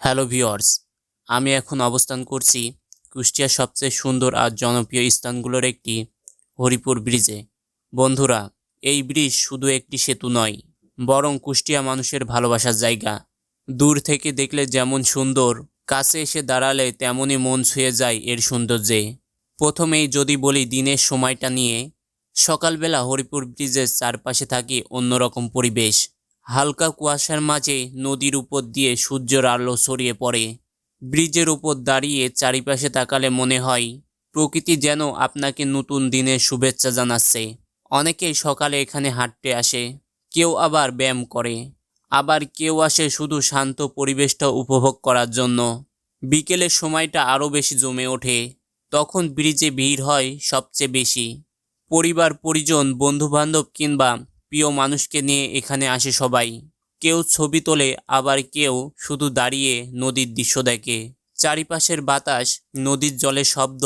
Hello viewers আমি এখন অবস্থান করছি কুষ্টিয়ার সবচেয়ে সুন্দর আর জনপ্রিয় স্থানগুলোর একটি হরিপুর ব্রিজে। বন্ধুরা, এই ব্রিজ শুধু একটি সেতু নয়, বরং কুষ্টিয়া মানুষের ভালোবাসার জায়গা। দূর থেকে দেখলে যেমন সুন্দর, কাছে এসে দাঁড়ালে তেমনই মন ছুঁয়ে যায় এর সৌন্দর্যে। প্রথমেই যদি বলি দিনের সময়টা নিয়ে, সকালবেলা হরিপুর ব্রিজের চারপাশে থাকে অন্যরকম পরিবেশ। হালকা কুয়াশার মাঝে নদীর উপর দিয়ে সূর্যের আলো ছড়িয়ে পড়ে। ব্রিজের উপর দাঁড়িয়ে চারিপাশে তাকালে মনে হয়, প্রকৃতি যেন আপনাকে নতুন দিনের শুভেচ্ছা জানাচ্ছে। অনেকেই সকালে এখানে হাঁটতে আসে, কেউ আবার ব্যায়াম করে। আবার কেউ আসে শুধু শান্ত পরিবেশটা উপভোগ করার জন্য। বিকেলের সময়টা আরও বেশি জমে ওঠে, তখন ব্রিজে ভিড় হয় সবচেয়ে বেশি। পরিবার, পরিজন, বন্ধুবান্ধব কিংবা প্রিয় মানুষকে নিয়ে এখানে আসে সবাই। কেউ ছবি তোলে, আবার কেউ শুধু দাঁড়িয়ে নদীর দৃশ্য দেখে। চারিপাশের বাতাস, নদীর জলের শব্দ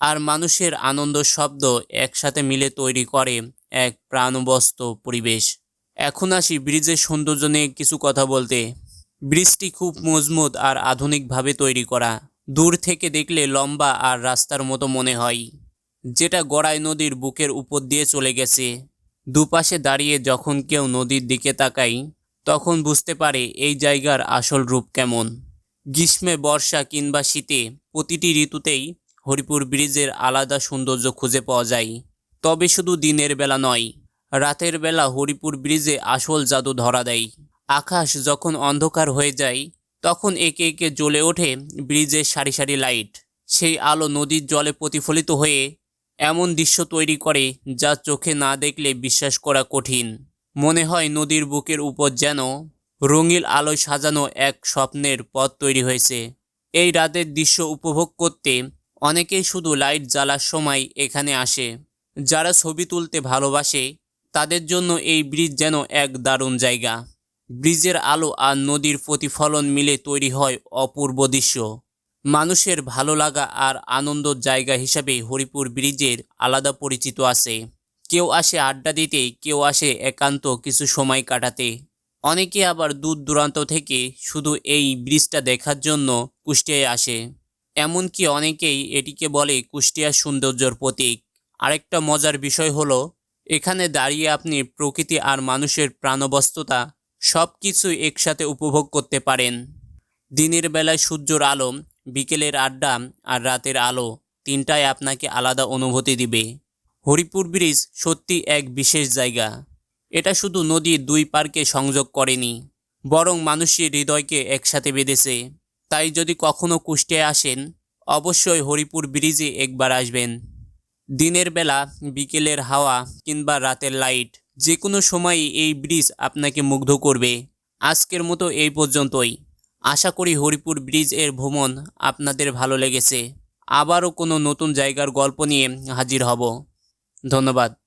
আর মানুষের আনন্দ শব্দ একসাথে মিলে তৈরি করে এক প্রাণবস্ত পরিবেশ। এখন আসি ব্রিজের সৌন্দর্য নিয়ে কিছু কথা বলতে। ব্রিজটি খুব মজবুত আর আধুনিকভাবে তৈরি করা। দূর থেকে দেখলে লম্বা আর রাস্তার মতো মনে হয়, যেটা গড়াই নদীর বুকের উপর দিয়ে চলে গেছে। দুপাশে দাঁড়িয়ে যখন কেউ নদীর দিকে তাকাই, তখন বুঝতে পারে এই জায়গার আসল রূপ কেমন। গ্রীষ্মে বর্ষা কিংবা শীতে প্রতিটি ঋতুতেই হরিপুর ব্রিজের আলাদা সৌন্দর্য খুঁজে পাওয়া যায়। তবে শুধু দিনের বেলা নয়, রাতের বেলা হরিপুর ব্রিজে আসল জাদু ধরা দেয়। আকাশ যখন অন্ধকার হয়ে যায়, তখন একে একে জ্বলে ওঠে ব্রিজের সারি সারি লাইট। সেই আলো নদীর জলে প্রতিফলিত হয়ে এমন দৃশ্য তৈরি করে যা চোখে না দেখলে বিশ্বাস করা কঠিন। মনে হয় নদীর বুকের উপর যেন রঙিল আলোয় সাজানো এক স্বপ্নের পথ তৈরি হয়েছে। এই রাতের দৃশ্য উপভোগ করতে অনেকেই শুধু লাইট জ্বালার সময় এখানে আসে। যারা ছবি তুলতে ভালোবাসে, তাদের জন্য এই ব্রিজ যেন এক দারুণ জায়গা। ব্রিজের আলো আর নদীর প্রতিফলন মিলে তৈরি হয় অপূর্ব দৃশ্য। মানুষের ভালো লাগা আর আনন্দর জায়গা হিসাবে হরিপুর ব্রিজের আলাদা পরিচিত আছে। কেউ আসে আড্ডা দিতে, কেউ আসে একান্ত কিছু সময় কাটাতে। অনেকে আবার দূর দূরান্ত থেকে শুধু এই ব্রিজটা দেখার জন্য কুষ্টিয়ায় আসে। এমনকি অনেকেই এটিকে বলে কুষ্টিয়ার সৌন্দর্যর প্রতীক। আরেকটা মজার বিষয় হলো, এখানে দাঁড়িয়ে আপনি প্রকৃতি আর মানুষের প্রাণবস্ততা সব কিছু একসাথে উপভোগ করতে পারেন। দিনের বেলায় সূর্যর আলো বিকেলের আড্ডা আর রাতের আলো তিনটাই আপনাকে আলাদা অনুভূতি দিবে। হরিপুর ব্রিজ সত্যি এক বিশেষ জায়গা। এটা শুধু নদীর দুই পার্কে সংযোগ করেনি, বরং মানুষের হৃদয়কে একসাথে বেঁধেছে। তাই যদি কখনো কুষ্টিয়ায় আসেন, অবশ্যই হরিপুর ব্রিজে একবার আসবেন। দিনের বেলা, বিকেলের হাওয়া কিংবা রাতের লাইট যে কোনো সময়ই এই ব্রিজ আপনাকে মুগ্ধ করবে। আজকের মতো এই পর্যন্তই। আশা করি হরিপুর ব্রিজের ভ্রমণ আপনাদের ভালো লেগেছে। আবারও কোনো নতুন জায়গার গল্প নিয়ে হাজির হব। ধন্যবাদ।